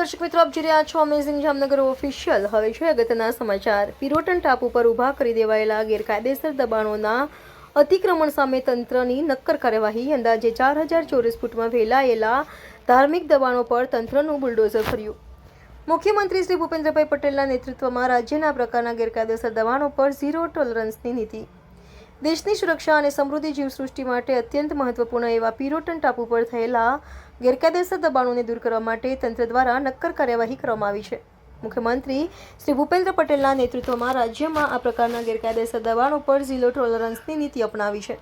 દર્શક મિત્રો, આપ જોઈ રહ્યા છો અમેઝિંગ જામનગર ઓફિશિયલ હવે છે અગત્યના સમાચાર. પિરોટન ટાપુ પર ઊભા કરી દેવાયેલા ગેરકાયદેસર દબાણોના અતિક્રમણ સામે તંત્રની નક્કર કાર્યવાહી. અંદાજે ચાર હજાર ચોરસ ફૂટમાં ફેલાયેલા ધાર્મિક દબાણો પર તંત્રનું બુલડોઝર ફર્યું. મુખ્યમંત્રી શ્રી ભૂપેન્દ્રભાઈ પટેલના નેતૃત્વમાં રાજ્યના પ્રકારના ગેરકાયદેસર દબાણો પર ઝીરો ટોલરન્સની નીતિ. દેશની સુરક્ષા અને સમૃદ્ધિ જીવસૃષ્ટિ માટે અત્યંત મહત્વપૂર્ણ એવા પિરોટન ટાપુ પર થયેલા ગેરકાયદેસર દબાણોને દૂર કરવા માટે તંત્ર દ્વારા નક્કર કાર્યવાહી કરવામાં આવી છે. મુખ્યમંત્રી શ્રી ભૂપેન્દ્ર પટેલના નેતૃત્વમાં રાજ્યમાં આ પ્રકારના ગેરકાયદેસર દબાણો પર ઝીરો ટોલરન્સની નીતિ અપનાવી છે.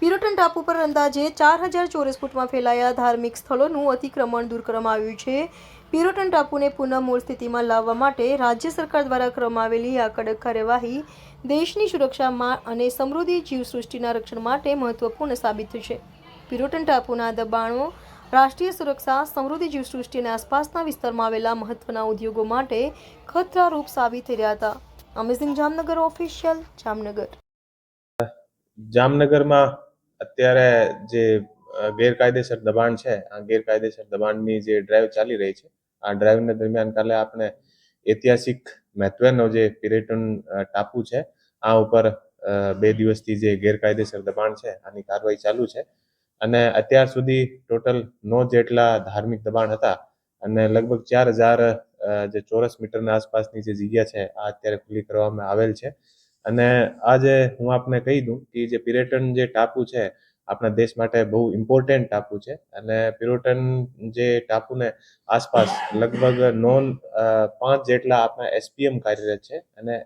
પિરોટન ટાપુ પર અંદાજે ચાર હજાર ચોરસ ફૂટમાં ફેલાયા ધાર્મિક સ્થળોનું અતિક્રમણ દૂર કરવામાં આવ્યું છે. પિરોટન ટાપુને પુનઃ મૂળ સ્થિતિમાં લાવવા માટે રાજ્ય સરકાર દ્વારા કરવામાં આવેલી આ કડક કાર્યવાહી દેશની સુરક્ષામાં અને સમૃદ્ધિ જીવસૃષ્ટિના રક્ષણ માટે મહત્વપૂર્ણ સાબિત થશે. પિરોટન ટાપુના દબાણો, રાષ્ટ્રીય સુરક્ષા, સમૃદ્ધિ જીવસૃષ્ટિ અને આસપાસના વિસ્તારમાં આવેલા મહત્વના ઉદ્યોગો માટે ખતરારૂપ સાબિત થઈ રહ્યા હતા. Amazing Jamnagar official Jamnagar. જામનગરમાં અત્યારે જે ગેરકાયદેસર દબાણ છે, આ ગેરકાયદેસર દબાણની જે ડ્રાઈવ ચાલી રહી છે આ ડ્રાઈવને દરમિયાન કાલે આપણે ઐતિહાસિક મહત્વનો જે પિરેટન ટાપુ છે, આ ઉપર બે દિવસથી જે ગેરકાયદેસર દબાણ છે, આની કાર્યવાહી ચાલુ છે. અને અત્યાર સુધી ટોટલ નો જેટલા ધાર્મિક દબાણ હતા અને લગભગ ચાર હજાર જે ચોરસ મીટરના આસપાસની જે જગ્યા છે, આ અત્યારે ખુલ્લી કરવામાં આવેલ છે. અને આજે હું આપને કહી દઉં કે જે પિરેટન જે ટાપુ છે આપણા દેશ માટે બહુ ઇમ્પોર્ટન્ટ ટાપુ છે. અને પિરોટન જે ટાપુને આસપાસ લગભગ નોન પાંચ જેટલા આપણા એસપીએમ કાર્યરત છે. અને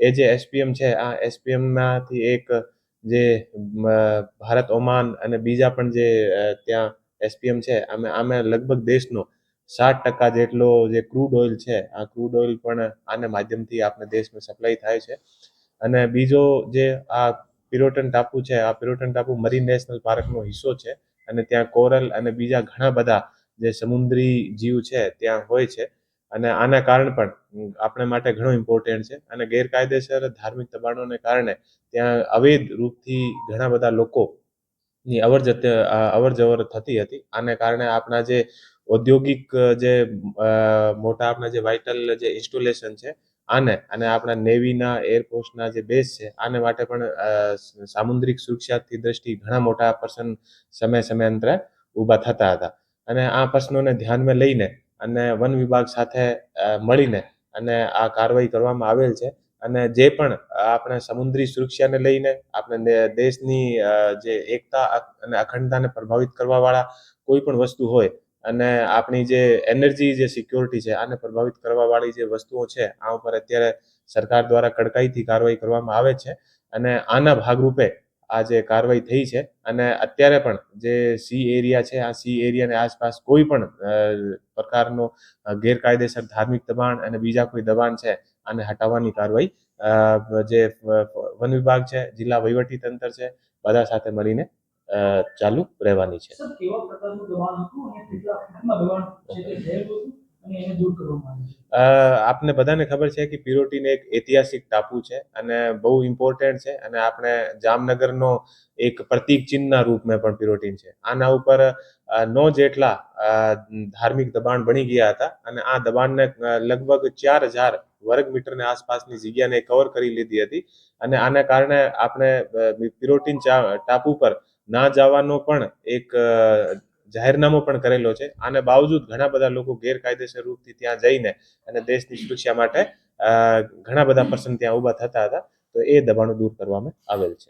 એ જે એસપીએમ છે, આ એસપીએમમાંથી એક જે ભારત ઓમાન અને બીજા પણ જે ત્યાં એસપીએમ છે, આમે આમે લગભગ દેશનો સાત ટકા જેટલો જે ક્રૂડ ઓઇલ છે, આ ક્રૂડ ઓઇલ પણ આના માધ્યમથી આપણા દેશમાં સપ્લાય થાય છે. અને બીજો જે આ પિરોટન ટાપુ છે. આ પિરોટન ટાપુ મરીન નેશનલ પાર્કનો હિસ્સો છે અને ત્યાં કોરલ અને બીજા ઘણા બધા જે સમુદ્રી જીવ છે ત્યાં હોય છે. અને આના કારણ પણ આપણે માટે ઘણો ઇમ્પોર્ટન્ટ છે. અને ગેરકાયદેસર ધાર્મિક દબાણોને કારણે ત્યાં અવૈધ રૂપથી ઘણા બધા લોકો ની અવર અવર જવર થતી હતી. આને કારણે આપણા જે ઔદ્યોગિક જે મોટા આપણા જે વાઇટલ જે ઇન્સ્ટોલેશન છે, આને અને આપણા નેવીના એરફોર્સના જે બેઝ છે, આને માટે પણ સામુદ્રિક સુરક્ષાથી દ્રષ્ટિ ઘણા મોટા પ્રશ્ન સમય સમયાંતરે ઊભા થતા હતા. અને આ પ્રશ્નોને ધ્યાનમાં લઈને અને વન વિભાગ સાથે મળીને અને આ કાર્યવાહી કરવામાં આવેલ છે. અને જે પણ આપણે સમુદ્રી સુરક્ષાને લઈને આપણે દેશની જે એકતા અને અખંડતાને પ્રભાવિત કરવાવાળા કોઈ પણ વસ્તુ હોય અને આપણી જે એનર્જી જે સિક્યોરિટી છે, આને પ્રભાવિત કરવા વાળી જે વસ્તુઓ છે, આ ઉપર અત્યારે સરકાર દ્વારા કડકાઈથી કાર્યવાહી કરવામાં આવે છે અને આના ભાગરૂપે આ જે કાર્યવાહી થઈ છે અને અત્યારે પણ જે સી એરિયા છે, આ સી એરિયાની આસપાસ કોઈ પણ પ્રકારનો ગેરકાયદેસર ધાર્મિક દબાણ અને બીજા કોઈ દબાણ છે, આને હટાવવાની કાર્યવાહી જે વન વિભાગ છે, જિલ્લા વહીવટી તંત્ર છે, બધા સાથે મળીને ચાલુ રહેવાની છે. આપને બધાને ખબર છે કે પિરોટીન એક ઐતિહાસિક ટાપુ છે અને બહુ ઇમ્પોર્ટન્ટ છે અને આપણે જામનગરનો એક પ્રતિક ચિહ્નના રૂપમાં પણ પિરોટીન છે. આના ઉપર નો જેટલા ધાર્મિક દબાણ બની ગયા હતા અને આ દબાણને લગભગ ચાર હજાર વર્ગ મીટરને આસપાસની જગ્યાને કવર કરી લીધી હતી અને આને કારણે આપણે પિરોટીન ટાપુ પર ના જવાનો પણ એક જાહેરનામો પણ કરેલો છે. આને બાવજૂદ ઘણા બધા લોકો ગેરકાયદેસર રૂપથી ત્યાં જઈને અને દેશની સુરક્ષા માટે ઘણા બધા પ્રશ્ન ત્યાં ઊભા થતા હતા. તો એ દબાણો દૂર કરવામાં આવેલ છે.